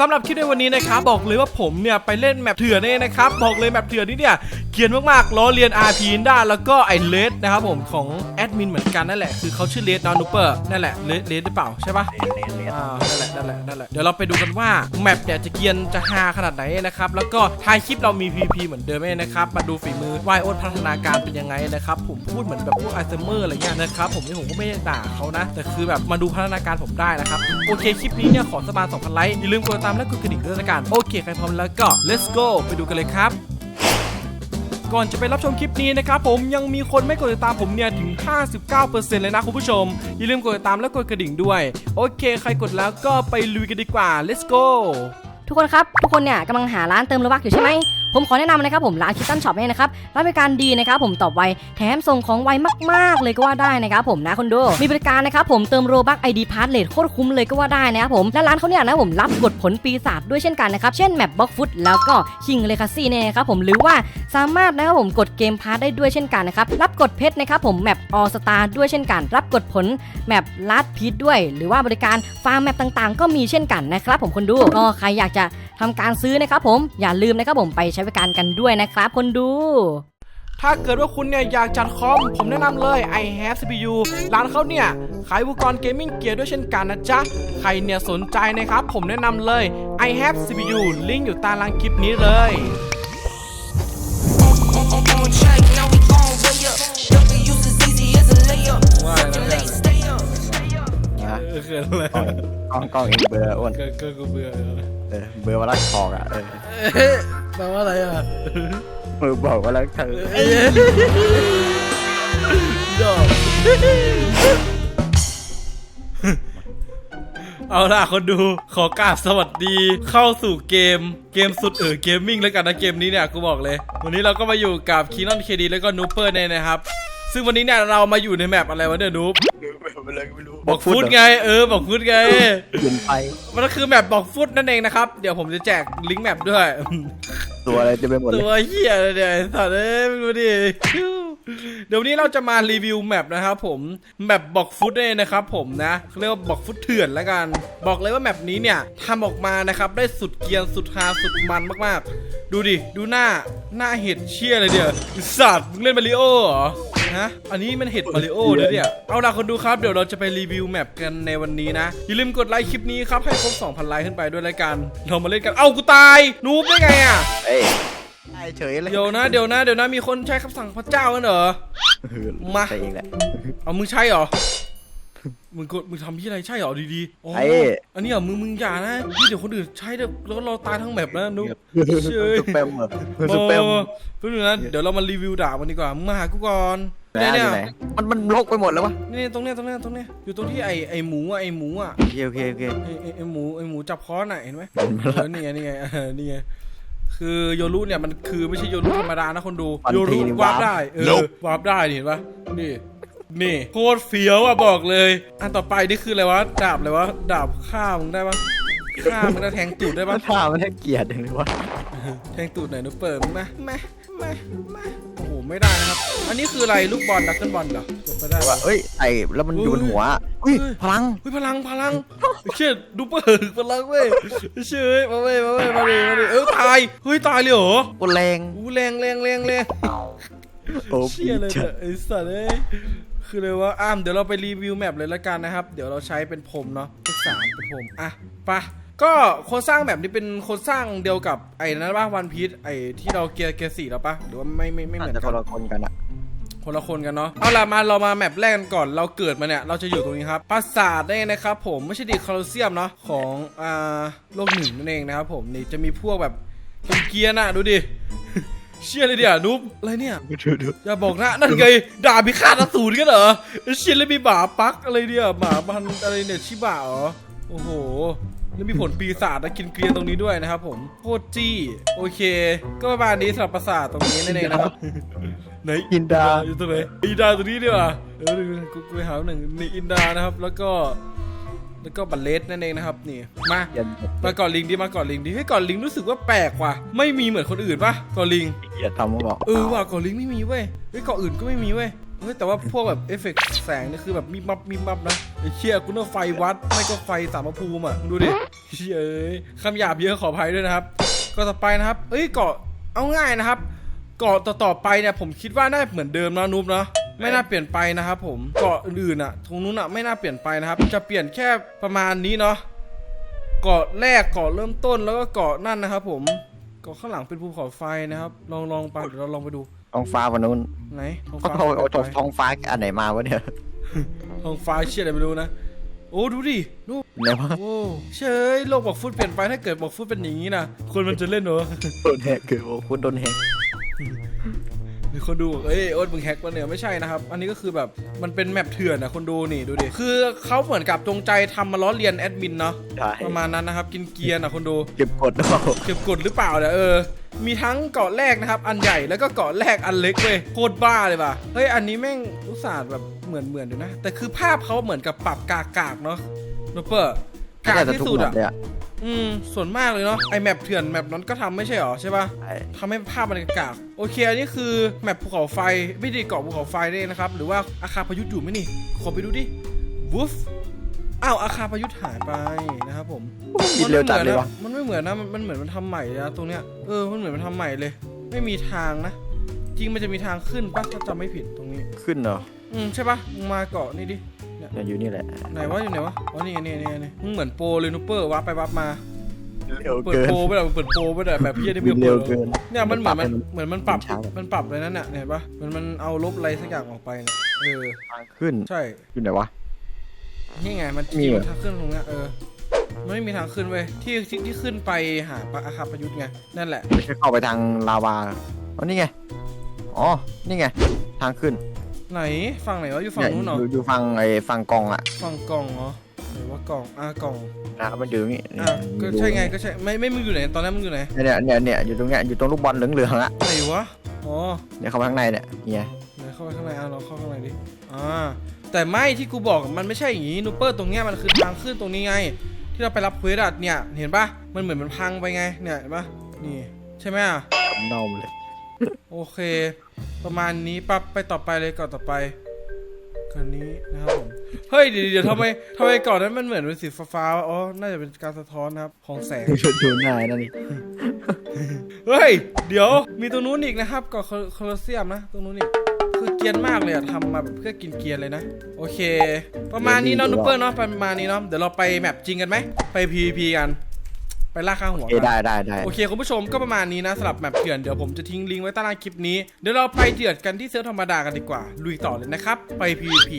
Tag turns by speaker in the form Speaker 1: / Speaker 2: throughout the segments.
Speaker 1: สำหรับคลิปในวันนี้นะครับบอกเลยว่าผมเนี่ยไปเล่นแมปเถื่อนเองนะครับบอกเลยแมปเถื่อนนี่เนี่ยเกรียนมากๆล้อเลียน RP ได้แล้วก็ไอเลสนะครับผมของแอดมินเหมือนกันนั่นแหละคือเขาชื่อเลสนอนูเปอร์นั่นแหละเลสเลสหรือเปล่าใช่ปะ
Speaker 2: เลนเลน
Speaker 1: อ่านั่นแหละนั่นแหละนั่นแหละเดี๋ยวเราไปดูกันว่าแมปเนี่ยจะเกรียนจะฮาขนาดไหนนะครับแล้วก็ท้ายคลิปเรามี PVP เหมือนเดิมเองนะครับมาดูฝีมือวายโอนพัฒนาการเป็นยังไงนะครับผมพูดเหมือนแบบพวกไอเซเมอร์อะไรเงี้ยนะครับผมนี่ผมก็ไม่ได้ด่าเขานะแต่คือแบบมาดูพัฒนาการผมได้นะครับโอเคคลิปนี้เนี่ยขอสมา2,000ไลค์อย่าลืมกดตามและกดกระดิ่งด้วยละกันโอเคใครพร้อมแล้วก็ let's go ไปดูกันเลยครับก่อนจะไปรับชมคลิปนี้นะครับผมยังมีคนไม่กดติดตามผมเนี่ยถึง 59%เลยนะคุณผู้ชม อย่าลืมกดติดตามและกดกระดิ่งด้วย โอเค ใครกดแล้วก็ไปลุยกันดีกว่า let's go
Speaker 3: ทุกคนครับ ทุกคนเนี่ยกำลังหาร้านเติมโลบักอยู่ใช่ไหม ผมขอแนะนำนะครับผมร้านคิตตันช็อปเนี่ยนะครับร้านบริการดีนะครับผมตอบไวแถมส่งของไวมากๆ เลยก็ว่าได้นะครับผมนะคนดูมีบริการนะครับผมเติมโรบักไอดีพาร์ทเลทโคตรคุ้มเลยก็ว่าได้นะครับผมและร้านเขาเนี่ยนะผมรับบทผลปีศาจด้วยเช่นกันนะครับเช่นแมปบล็อกฟุตแล้วก็ชิงเลคาซี่เนี่ยนะครับผมหรือว่า สามารถนะครับผมกดเกมพาร์ทได้ด้วยเช่นกันนะครับรับกดเพชรนะครับผมแมปออสตาด้วยเช่นกัน รับกดผลแมปลัดพีทด้วย หรือว่าบริการฟาร์มแมปต่างๆ ก็มีเช่นกันนะครับผมคนดูก็ใครอยากจะทำการซื้อนะครับผมอย่าลืมนะครับผมไปใช้บริการกันด้วยนะครับคนดู
Speaker 1: ถ้าเกิดว่าคุณเนี่ยอยากจัดคอม ผมแนะนำเลย i have CPU ร้านเขาเนี่ยขายอุปกรณ์เกมมิ่งเกียร์ด้วยเช่นกันนะจ๊ะ ใครเนี่ยสนใจนะครับ ผมแนะนำเลย i have CPU ลิงก์อยู่ใต้ล่างคลิปนี้เลย
Speaker 2: นะ
Speaker 1: เออเกิดอะไร
Speaker 2: กล้องกล้องเองเบอร์อ้วน
Speaker 1: เกิดเกิดกูเบื่อ
Speaker 2: เออเบอร์ว่ารักทองอะเออ
Speaker 1: เอ๊ะแปลว่าอะไรอะ
Speaker 2: เบอร์บอกว่ารักเธอ
Speaker 1: เอ๊ะดอกเอาล่ะคนดูขอกราบสวัสดีเข้าสู่เกมเกมสุดเออเกมมิ่งแล้วกันนะเกมนี้เนี่ยกูบอกเลย วันนี้เราก็มาอยู่กับคีนอนเคดีแล้วก็นูเปอร์เนี่ยนะครับ ซึ่งวันนี้เนี่ยเรามาอยู่ในแมปอะไรวะเนี่ยนูบบอกฟุตไงเออบอกฟุตไง
Speaker 2: ยืนไป
Speaker 1: มันก็คือแมปบอกฟุตนั่นเองนะครับเดี๋ยวผมจะแจกลิงก์แมปด้วย
Speaker 2: ตัวอะไรจะไปหมดเล
Speaker 1: ตั
Speaker 2: ยว
Speaker 1: เหี้ยเลยเนี่ยไอ้สัตว์เอ้ยไม่รู้ดิเดี๋ยววนนี้เราจะมารีวิวแมปนะครับผมแมปบอกฟุตเองนะครับผมนะเขาเรียกว่าบอกฟุตเถื่อนแล้วกัน บอกเลยว่าแมปนี้เนี่ยทำออกมานะครับได้สุดเกรียนสุดฮาสุดมันมากๆ ดูดิดูหน้าหน้าเห็ดเชี่ยเลยเดียวไอ้สัตว์มึงเล่นมาริโอเหรอฮะ อันนี้มันเห็ดมาริโอเลยเนี่ย เอาล่ะคนดูครับ เดี๋ยวเราจะไปรีวิวแมปกันในวันนี้นะ อย่าลืมกดไลค์คลิปนี้ครับ ให้ครบ 2,000 ไลค์ขึ้นไปด้วยรายการ เรามาเล่นกัน เอ้ากูตาย นูบได้ไงอะ
Speaker 2: เอ้ยได้เฉยเลย
Speaker 1: เดี๋ยวนะ เดี๋ยวนะ เดี๋ยวนะ มีคนใช้คำสั่งพระเจ้ากันเหรอ
Speaker 2: เออ
Speaker 1: มา
Speaker 2: ใช่เองแหละ
Speaker 1: เอามึงใช่เหรอ มึงกดมึงทำที่อะไรใช่เหรอดีๆอ๋อ
Speaker 2: ไอ้
Speaker 1: อันนี้เหรอมึงมึงอย่านะนี่เดี๋ยวคนอื่นใช้เดี๋ยวแล้วเราตายทั้งแมปนะนุ๊กเชย
Speaker 2: สุดเปมเหรอสุดเปม
Speaker 1: เพื่อนนะเดี๋ยวเรามารีวิวด่ามันดีกว่ามึงมาหากูก่อน
Speaker 2: ไหน
Speaker 1: เนี่ย
Speaker 2: อ
Speaker 1: เนี่ย
Speaker 2: ยู่ไหนมันมันลกไปหมดแล้ววะ
Speaker 1: นี่ตรงเนี้ยตรงเนี้ยตรงเนี้ยอยู่ตรงที่ไอไอหมูอะไอหมูอะ
Speaker 2: โอเคโอเคโอเค
Speaker 1: ไอไอ้ไอหมูไอหมูจับค้อนอะเห็นไหม
Speaker 2: เห็นไหม
Speaker 1: เอ
Speaker 2: ล่ะ
Speaker 1: อนี่ไงนี่ไงเออนี่ไงคือโยรุเนี่ยมันคือไม่ใช่โยรุธรรมดานะคนดู
Speaker 2: ฟัน
Speaker 1: โยรุ
Speaker 2: ทีนี่
Speaker 1: วาร์ป
Speaker 2: วาร์ป
Speaker 1: ได้เออวาร์ปได้นี่เห็นปะนี่ นี่โคตรเฟี้ยวอะบอกเลย อันต่อไปนี่คืออะไรวะดาบอะไรวะดาบฆ่ามึงได้ปะฆ่ามึงได้แทงตูดได้
Speaker 2: มั
Speaker 1: ปะ
Speaker 2: นท่ามันให้เกียรติอย่างเลยวะ
Speaker 1: แทงตูดไหนอยหนูเปิดมึงมามามามาโอ้โหไม่ได้นะครับ อันนี้คืออะไรลูกบอลดักเกิลบอลเหรอกดไปได้
Speaker 2: ว่า
Speaker 1: ปะ
Speaker 2: เอ้ยไอ้แล้วมันอยู่บนหัวอุ้ย
Speaker 1: เฮ้ย
Speaker 2: พลัง
Speaker 1: เฮ้ยพลังพลังเชี่ยดูเปิดพลังเว้ยเชื่อมาเว้ยมาเว้ยมาดิมาดิเออตายเฮ้ยตายเลยเหรอ
Speaker 2: กดแรง
Speaker 1: อู้แรงแรงแรงแรง
Speaker 2: โอ้
Speaker 1: เชี่ยเลย
Speaker 2: จั
Speaker 1: เนี่
Speaker 2: ด
Speaker 1: ยไอ้สัตว์เอ้ย คือเลยว่าอ้ามเดี๋ยวเราไปรีวิวแมปเลยละกันนะครับ เดี๋ยวเราใช้เป็นพรมเนาะเลขสามเป็นพรมอะไปะก็โครงสร้างแบบนี้เป็นโครงสร้างเดียวกับไอ้นั้นป่ะวันพีชไอ้ที่เราเกียร์เกียร์สี่แล้วปะหรือว่าไม่ไม่ไม่เหมือน
Speaker 2: จะ
Speaker 1: กั
Speaker 2: คนนละคนกันอะ
Speaker 1: คนละคนกันเนาะเอาล่ะมาเรามาแมปแรกกันก่อนเราเกิดมาเนี่ย เราจะอยู่ตรงนี้ครับปราสาทนั่นเองนะครับผมไม่ใช่ดิคาโลเซียมเนาะของอ่าโลกหนึ่งนั่นเองนะครับผมนี่จะมีพวกแบบเป็นเกียร์น่ะดูดิ เชี่ยเลยเดี๋ยวนุ๊บอะไรเนี่ย
Speaker 2: ดูดู
Speaker 1: อย่าบอกนะนั่นไงดาบพิฆาตอสูรกันเหรอเชี่ยแล้วมีหมาปักอะไรเนี่ยหมาพันธุ์อะไรเนี่ยชิบะเหรอโอ้โหแล้วมีผลปีศาจนะกินเกลียนตรงนี้ด้วยนะครับผมโคตรจี้โอเค ก็ประมาณนี้สำหรับปราสาทตรงนี้นั่นเองนะครับไหน
Speaker 2: อินดา
Speaker 1: อยู่ตรงไหนอินดาตัวนี้ดีกว่าเออดูกูกูไปหาหนึ่งนี่อินดานะครับ แล้วก็ แล้วก็บัลเลสนั่นเองนะครับนี่มา
Speaker 2: ยัน
Speaker 1: มาก่อนลิงดิมาก่อนลิงดิเฮ้ยก่อนลิงรู้สึกว่าแปลกว่ะไม่มีเหมือนคนอื่นปะก่อนลิง
Speaker 2: เกียรติทำมาบอก
Speaker 1: เออว่ะก่อนลิงไม่มีเว้ยเฮ้ยเกาะอื่นก็ไม่มีเว้ยเอฮ้ยแต่ว่าพวกแบบเอฟเฟกต์แสงนี่คือแบบมีมับมีมับนะไอ้เชี่ยกูน่าไฟวัดไม่ก็ไฟสามภูมิอะมึงดูดิเชี่ยเอ้ยคำหยาบเยอะขออภัยด้วยนะครับก็ต่อไปนะครับเอ้ยเกาะเอาง่ายนะครับเกาะต่อๆไปเนี่ยผมคิดว่าน่าเหมือนเดิมนะนุ๊บเนาะ ไม่น่าเปลี่ยนไปนะครับผมเกาะอื่นๆอะตรงนู้นอะไม่น่าเปลี่ยนไปนะครับ จะเปลี่ยนแค่ประมาณนี้เนาะเกาะแรกเกาะเริ่มต้นแล้วก็เกาะนั่นนะครับ ผมเกาะข้างหลังเป็นภูเขาไฟนะครับ ลองลองไปเดี๋ยวเราลองไปดู
Speaker 2: ท้องฟ้าวันนู้น
Speaker 1: ไหนท้อง
Speaker 2: เขา
Speaker 1: ฟ้า
Speaker 2: เอาเอา
Speaker 1: ไป
Speaker 2: ท้องฟ้าอันไหนมาวะเนี่ย
Speaker 1: ท้องฟ้าเชี่ยอะไรไม่รู้นะโอ้ดูดิดู
Speaker 2: ไหนวะ
Speaker 1: โอ้เชยโลกบอกฟุตเปลี่ยนไปถ้าเกิดบอกฟุตเป็นอย่างนี้นะคนมันจะเล่นเหรอ
Speaker 2: โดนแฮกคือโอ้คุณโดนแฮก
Speaker 1: มีคนดูบอกเอ้ยโอ๊ตมึงแฮกปะเนี่ยไม่ใช่นะครับ อันนี้ก็คือแบบมันเป็นแมปเถื่อนนะคนดูนี่ดูดิคือเขาเหมือนกับจงใจทำมาล้อเลียนแอดมินเนาะ
Speaker 2: ใช่
Speaker 1: ประมาณนั้นนะครับ กินเกียร์นะคนดู
Speaker 2: เก็บกดเปล่า
Speaker 1: เก็บกดหรือเปล่าเนี่ยเออ มีทั้งเกาะแรกนะครับ อันใหญ่แล้วก็เกาะแรกอันเล็กเว้ยโคตรบ้าเลยว่ะ เฮ้ย อันนี้แม่งอุตส่าห์แบบเหมือนเหมือนอยู่นะ แต่คือภาพเขาเหมือนกับปรับกากากๆเนาะโนเปอร์กาก
Speaker 2: จะ
Speaker 1: ที่
Speaker 2: ทุก
Speaker 1: สุด
Speaker 2: หม
Speaker 1: อะ
Speaker 2: ดเลย อะ
Speaker 1: อืมส่วนมากเลยเนาะไอแมปเถื่อนแมปนั้นก็ทำไม่ใช่หรอใช่ปะ
Speaker 2: ใช่
Speaker 1: ทำให้ภาพมันกากๆโอเคอันนี้คือแมปภูเขาไฟไม่ได้เกาะภูเขาไฟนี่นะครับ หรือว่าอาคารพายุอยู่ไหมนี่ขอไปดูดิวูฟอ้าวอาคารพายุหายไปนะครับผม
Speaker 2: บินเร็วจัดเลยวะ
Speaker 1: มันไม่เหมือนนะมันมันเหมือนมันทำใหม่เลยนะตรงเนี้ยเออมันเหมือนมันทำใหม่เลย ไม่มีทางนะ จริงมันจะมีทางขึ้นปะถ้าจำไม่ผิดตรงนี้
Speaker 2: ขึ้นเหรอ
Speaker 1: อืมใช่ปะมึงมาเกาะนี่ดิ
Speaker 2: เนี่ยอยู่นี่แหละ
Speaker 1: ไหนวะอยู่ไหนวะอ๋อนี่ไงนี่ไงนี่ไงนี่มึงเหมือนโปรเลยนูเปอร์วับไปวับมา
Speaker 2: เร็ว
Speaker 1: เปิด
Speaker 2: เกิน
Speaker 1: โปรไปแบบเปิดโปรไปแบบแบบพี่ได้ไม่
Speaker 2: เร็
Speaker 1: เปิ
Speaker 2: ว
Speaker 1: ด
Speaker 2: เกิน
Speaker 1: เนี่ยมันเหมือนมัน
Speaker 2: มันปรับ
Speaker 1: เหมือนมันปรับ
Speaker 2: ช้าแบบ
Speaker 1: มันปรับเลยนั่นน่ะเนี่ยเห็นปะมันมันเอาลบอะไรสักอย่างออกไปเนี่ยเออ
Speaker 2: ทางขึ้น
Speaker 1: ใช่
Speaker 2: อยู่ไหนวะ
Speaker 1: นี่ไงมัน
Speaker 2: มี
Speaker 1: มี
Speaker 2: เหรอ
Speaker 1: ทางขึ้นตรงเนี้ยเออมันไม่มีทางขึ้นเว้ยที่ที่ที่ขึ้นไปหาปะอาคาประยุทธ์ไงนั่นแหละ
Speaker 2: ไม่ใช่เข้าไปทางลาวาอ๋อนี่ไงอ๋อนี่ไงทางขึ้น
Speaker 1: ไหนฝั่งไหนวะอยู่ฝั่ง
Speaker 2: เนี่ย
Speaker 1: นู้นเหรอ
Speaker 2: อยู่อยู่ฝั่งไอ้ฝั่งกองอะ
Speaker 1: ฝั่งกล่องเหรอไหนว่ากล่องอ่ากล่อง
Speaker 2: นะครับมันอยู่ตรงนี้
Speaker 1: อะก็ใช่ไงก็ใช่ไม่ไม่มึงอยู่ไหนตอนแรกมึงอยู่ไหน
Speaker 2: เนี่ยเนี่ยเนี่ยอยู่ตรงเนี้ยอยู่ตรงลูกบอลเหลืองๆอะ
Speaker 1: ไหนวะอ๋อ
Speaker 2: เนี่ยเข้าไปข้างในเนี่ยเนี่ย
Speaker 1: ไหนเข้าไปข้างในอะเราเข้าข้างในดิอ่าแต่ไม่ที่กูบอกมันไม่ใช่อย่างงี้นูเปอร์ตรงเนี้ยมันคือทางขึ้นตรงนี้ไง ที่เราไปรับเควสอะเนี่ยเห็นปะมันเหมือนมันพังไปไงเนี่ยเห็นปะนี่ใช่ไหมอะ
Speaker 2: เน่าเลย
Speaker 1: โอเค ประมาณนี้ปั๊บไปต่อไปเลยก่อนต่อไปก่อนนี้นะครับผม เฮ้ยเดี๋ยวเดี๋ยวทำไมทำไมก่อนนั้นมันเหมือนเป็นสีฟ้าๆวะอ๋อ น่าจะเป็นการสะท้อนนะครับ ของแสง
Speaker 2: ดูหน้าไอ้นั่นนี่
Speaker 1: เฮ้ย เดี๋ยวมีตรงนู้นอีกนะครับก่อนโคลอสเซียมนะตรงนู้นอีกคือเกรียนมากเลยอะทำมาแบบเพื่อกินเกรียนเลยนะ โอเค ประมาณนี้เนาะนูเปอร์เนาะประมาณนี้เนาะเดี๋ยวเราไปแมปจริงกันไหมไป PVP กัน ไปล่าข้างหัว
Speaker 2: เอ้
Speaker 1: กัน
Speaker 2: ได้ได้ได้
Speaker 1: โอเคคุณผู้ชมก็ประมาณนี้นะสำหรับแมปเถื่อนเดี๋ยวผมจะทิ้งลิงก์ไว้ใต้ล่างคลิปนี้เดี๋ยวเราไปเดือดกันที่เซิร์ฟธรรมดากันดีกว่าลุยต่อเลยนะครับไป PVP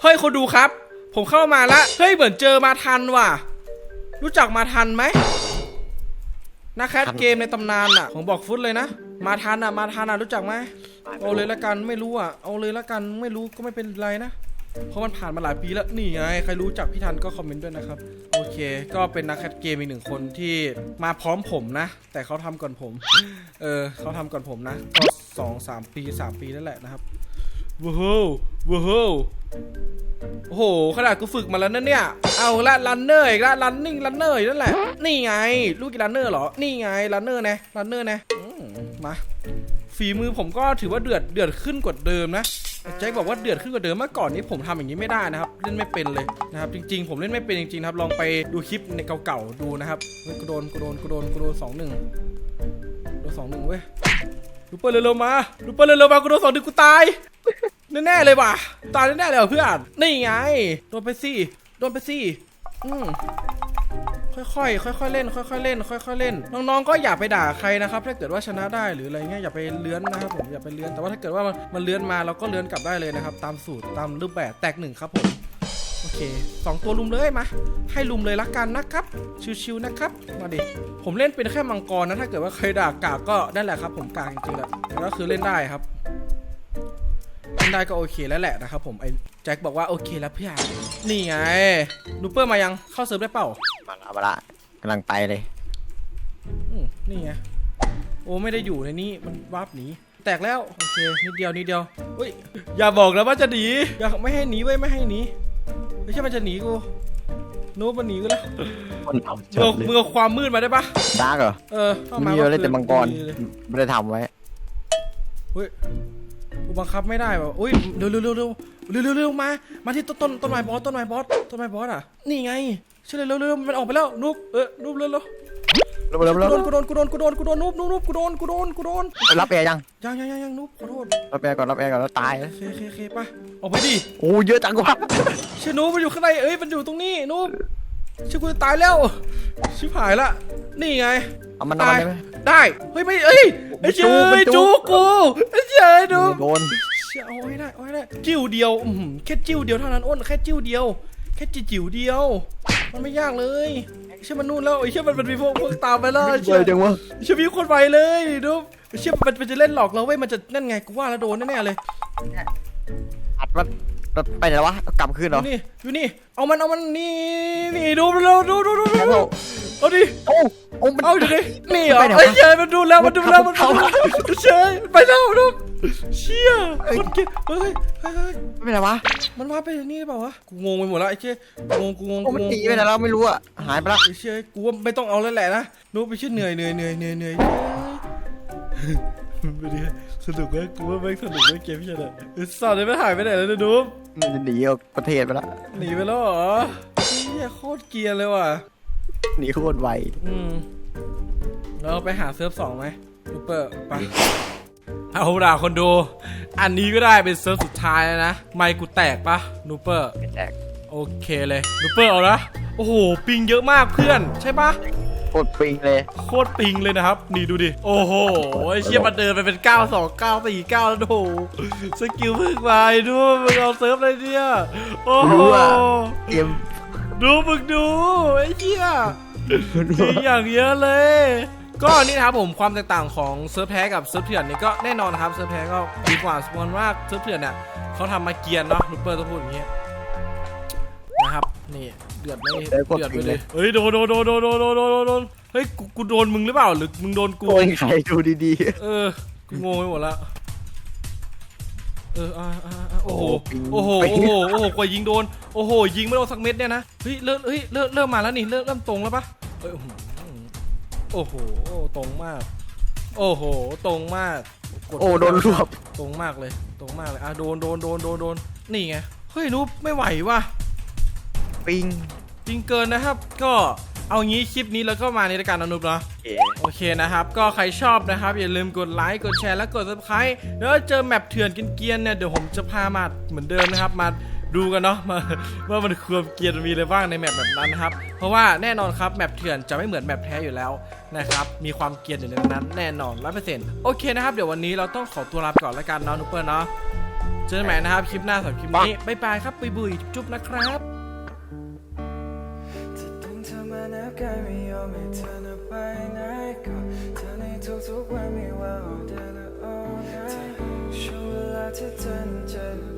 Speaker 1: เฮ้ยคนดูครับ ผมเข้ามาละเฮ้ยเหมือนเจอมาทันว่ะ รู้จักมาทันไหมนักแคสเกมในตำนานอะของบอกฟุตเลยนะ มาทันอะมาทันอะรู้จักไหมเอาเลยละกันไม่รู้อะเอาเลยละกันไม่รู้ก็ไม่เป็นไรนะเพราะมันผ่านมาหลายปีแล้วนี่ไงใครรู้จักพี่ทันก็คอมเมนต์ด้วยนะครับโอ เค ก็เป็นนักแคสเกมอีกหนึ่งคนที่มาพร้อมผมนะ แต่เขาทำก่อนผม เออเขาทำก่อนผมนะก็สองสามปีสามปีนั่นแหละนะครับว้าวว้าวโอ้โหขนาดกูฝึกมาแล้วนะเนี่ย เอาละรันเนอร์อีกละรันนิ่งรันเนอร์นั่นแหละ นี่ไง ลูกกีรันเนอร์เหรอ นี่ไงรันเนอร์นะรันเนอร์นะอืมมา ฝีมือผมก็ถือว่าเดือดเดือดขึ้นกว่าเดิมนะ แจ็คบอกว่าเดือดขึ้นกว่าเดิมเมื่อก่อนนี้ผมทำอย่างนี้ไม่ได้นะครับเล่นไม่เป็นเลยนะครับจริง ๆ ผมเล่นไม่เป็นจริงๆครับลองไปดูคลิปในเก่าๆดูนะครับเฮ้ยกูโดนกูโดนกูโดนกูโดนสองหนึ่งโดนสองหนึ่งเว้ยลูเปอร์เร็วๆมาลูเปอร์เร็วๆมากูโดนสองหนึ่งกูตายแน่ๆเลยว่ะตายแน่ๆเลยเพื่อนนี่ไงโดนไปสิโดนไปสิอืม ค่อยๆค่อยๆเล่น ค่อยๆเล่น ค่อยๆเล่น น้องๆก็อย่าไปด่าใครนะครับ ถ้าเกิดว่าชนะได้หรืออะไรเงี้ยอย่าไปเลื้อนนะครับผมอย่าไปเลื้อน แต่ว่าถ้าเกิดว่ามันเลื้อนมาเราก็เลื้อนกลับได้เลยนะครับ ตามสูตรตามรูปแบบแตกหนึ่งครับผมโอเคสองตัวลุมเลยมา ให้ลุมเลยละกันนะครับ ชิวๆนะครับ มาดิ ผมเล่นเป็นแค่มังกรนะ ถ้าเกิดว่าใครด่ากากก็นั่นแหละครับ ผมกากจริงๆแหละแต่ก็คือเล่นได้ครับ เล่นได้ก็โอเคแล้วแหละนะครับผม ไอ้แจ็คบอกว่าโอเคแล้วเพื่อนนี่ไงนูเปอร์มายัง เข้าเซิร์ฟได้เปล่า
Speaker 2: มาละมาละกำลังไปเลย
Speaker 1: อืมนี่ไง โอ้ไม่ได้อยู่ในนี้มันวาร์ปหนี แตกแล้วโอเคนิดเดียวนิดเดียวเฮ้ยอย่าบอกนะว่าจะหนีอย่าไม่ให้หนีเว้ยไม่ให้หนีไม่ใช่มันจะหนีกูนู้มันหนีกูแล้ว
Speaker 2: คนเอาจ
Speaker 1: เมื่อ
Speaker 2: ดเลย
Speaker 1: เมื่อความมืดมาได้ปะ
Speaker 2: ดาร์กเหรอ
Speaker 1: เออเข้า
Speaker 2: มัน
Speaker 1: มา
Speaker 2: มี
Speaker 1: ก็
Speaker 2: อะไรแต่มังกร
Speaker 1: ดีเลย
Speaker 2: ไม่ได้ทำไว้
Speaker 1: เฮ้ยบังคับไม่ได้ว่ะอุ้ย เร็วเร็วเร็วเร็วเร็วเร็วเร็วมา มาที่ต้นต้นต้นไม้บอส ต้นไม้บอส ต้นไม้บอสอะ นี่ไง เชื่อเร็วเร็วเร็วมันออกไปแล้วนุบเออนุบเร็วเร็ว
Speaker 2: เร็วเร็วเร็ว
Speaker 1: กูโดนกูโดนกูโดนกูโดนกูโดนนุบนุบนุบกูโดนกูโดนกูโดน
Speaker 2: ไปรับแอร์ยัง
Speaker 1: ยังยังยังยังนุบขอโทษ
Speaker 2: รับแอร์ก่อนรับแอร์ก่อนแล้วตาย
Speaker 1: โอเคโอเคโอเคไปออกไปดิ
Speaker 2: โอ้เยอะจังวะ
Speaker 1: เชื่อนุบมันอยู่ข้างในเอ้ยมันอยู่ตรงนี้นุบเชื่อกูจะตายแล้วชิบหายละนี่ไง
Speaker 2: เอามันเอามันได้ไหม
Speaker 1: ได้เฮ้ยไม่เอ้ยไอ้เจ้ย
Speaker 2: มันจู
Speaker 1: จู
Speaker 2: บ
Speaker 1: กูไอ้เจ้ยนุบ
Speaker 2: โดน
Speaker 1: เชี่ยเอาให้ได้เอาให้ได้จิ้วเดียวอื้อหือแค่จิ้วเดียวเท่านั้นอ้นแค่จิ้วเดียว แค่จิ๋วเดียว มันไม่ยากเลยเชื่อมันนู่นแล้วไอ้เชื่อมันมันมีพวกพวกตามไปแล้ว
Speaker 2: เย
Speaker 1: เชื่อ
Speaker 2: อะจังวะ
Speaker 1: เชื่อมีคนไปเลยดูเชื่อมันมันจะเล่นหลอกเราเว้ยมันจะนั่นไงกูว่าแล้วโดนแน่ๆเลย
Speaker 2: อัดมันมันไปไหนแล้ววะเอากลับคืน
Speaker 1: อ
Speaker 2: เหรอยู่
Speaker 1: นี่อยู่นี่เอามันเอามันนี่นี่ดูเร็วดูดูดูดู
Speaker 2: แล้ว
Speaker 1: ดูเอาดิ
Speaker 2: โอ้โอ้มัน
Speaker 1: เอาดิดินี่เหรอ
Speaker 2: ไปไหนวะ
Speaker 1: ไอ้เชยมันดูแล้วมันดูแล้วมันดู
Speaker 2: มัน
Speaker 1: แล้วเชยไปแล้วดู เชี่ยคนเก่งเฮ้ยเฮ้ยเฮ้ย
Speaker 2: ไม่เป็นไรวะ
Speaker 1: มันว่าไปนี่เปล่าวะกูงงไปหมดแล้วไอ้เชี่ยกูงงกูงง
Speaker 2: โอ้
Speaker 1: กู
Speaker 2: มัน
Speaker 1: งง
Speaker 2: หนีไปไหนแล้วไม่รู้อะหายไปแล้ว
Speaker 1: ไอ้เชี่ยกูว่าไม่ต้องเอาแล้วแหละนะนูไปเชื่อเหนื่อยเหนื่อยเหนื่อยเหนื่อยเหนื่อยไปดิสนุกไหมกูว่าไม่งสนุกไหมเกมเชี่ยเนี่ยไอ้สัตว์เลยไม่หายไปไหนแล้วนะนูบ
Speaker 2: มันจะหนีออกประเทศไปแล้ว
Speaker 1: หนีไปแล้วเหรอเฮียโคตรเกรียร์เลยว่ะ
Speaker 2: หนีโคตรไว
Speaker 1: อืมเราไปหาเซิร์ฟสองไหมซูเปอร์ไป เอาล่ะคนดู อันนี้ก็ได้เป็นเซิร์ฟสุดท้ายแล้วนะ ไมค์กูแตกปะนูเปอร์
Speaker 2: แจก
Speaker 1: โอเคเลยนูเปอร์เอานะโอ้โห ปิงเยอะมากเพื่อน ใช่ปะ
Speaker 2: โคตรปิงเลย
Speaker 1: โคตรปิงเลยนะครับ นี่ดูดิ โอ้โหไอ้เชี่ยมันเดินไปเป็น 9 2 9 4 9 แล้วโอ้โหสกิลพึ่งมาไอ้ดูมึงเอาเซิร์ฟเลยเนี่ย โอ้โห
Speaker 2: รู้อะเกม
Speaker 1: ดูมึงดูไอ้เชี่ยมีอย่างเยอะเลย ก็นี่นะครับผมความแตกต่างของเซิร์ฟแท้กับเซิร์ฟเถื่อนนี่ก็แน่นอนนะครับเซิร์ฟแท้ก็ดีกว่าสมมติว่าเซิร์ฟเถื่อนเนี่ยเขาทำมาเกียนเนาะนูเปอร์ต้องพูดอย่างเงี้ยนะครับนี่เดือดไม่เดือดไปเลยเฮ้ยโดนโดนโดนโดนโดนโดนโดนโดนเฮ้ยกูกูโดนมึงหรือเปล่าหรือมึงโดนกู
Speaker 2: โอ้ยใครดูดี
Speaker 1: เออกูงงไปหมดละเอออ่าอ่าอ่าโอ้โห โอ้โห โอ้โห โอ้โห กว่ายิงโดน โอ้โห ยิงไม่โดนสักเม็ดเนี่ยนะ เฮ้ย เริ่มเฮ้ย เริ่มเริ่มมาแล้วนี่ เริ่มเริ่มตรงแล้วปะเอ้ยโอ้โห โอ้โหตรงมาก โอ้โห ตรงมากก
Speaker 2: โอ้โดนรวบ
Speaker 1: ตรงมากเลย ตรงมากเลยอะโดนโดนโดนโดนโดนนี่ไงเฮ้ยนุ๊บไม่ไหวว่ะ
Speaker 2: ปิง
Speaker 1: จริงเกินนะครับ ก็เอางี้คลิปนี้แล้วก็มาในรายการอนุบเนาะโอเคนะครับ ก็ใครชอบนะครับ อย่าลืมกดไลค์กดแชร์และกด subscribe แล้วเจอแมปเถื่อนเกรียนๆเนี่ยเดี๋ยวผมจะพามาเหมือนเดิมนะครับมา ดูกันเนาะมาว่ามันความเกรียนมีอะไรบ้างในแมปแบบนั้นนะครับ เพราะว่าแน่นอนครับแมปเถื่อนจะไม่เหมือนแมปแท้อยู่แล้วนะครับมีความเกรียนอยู่ในนั้นแน่นอนร้อยเปอร์เซ็นต์โอเคนะครับเดี๋ยววันนี้เราต้องขอตัวลาไปก่อนแล้วกันเนาะนุปเปอร์เนาะเจอกันใหม่นะครับคลิปหน้าสำหรับคลิปนี้บ๊ายบายครับบุยบุยจุ๊บๆนะครับ
Speaker 4: จะดึงเธอมาแนบกายไม่ยอมให้เธอน่ะไปไหนก็เธอในทุกๆวันไม่ว่า all day และ all night ช่วงเวลาที่เธอนั้น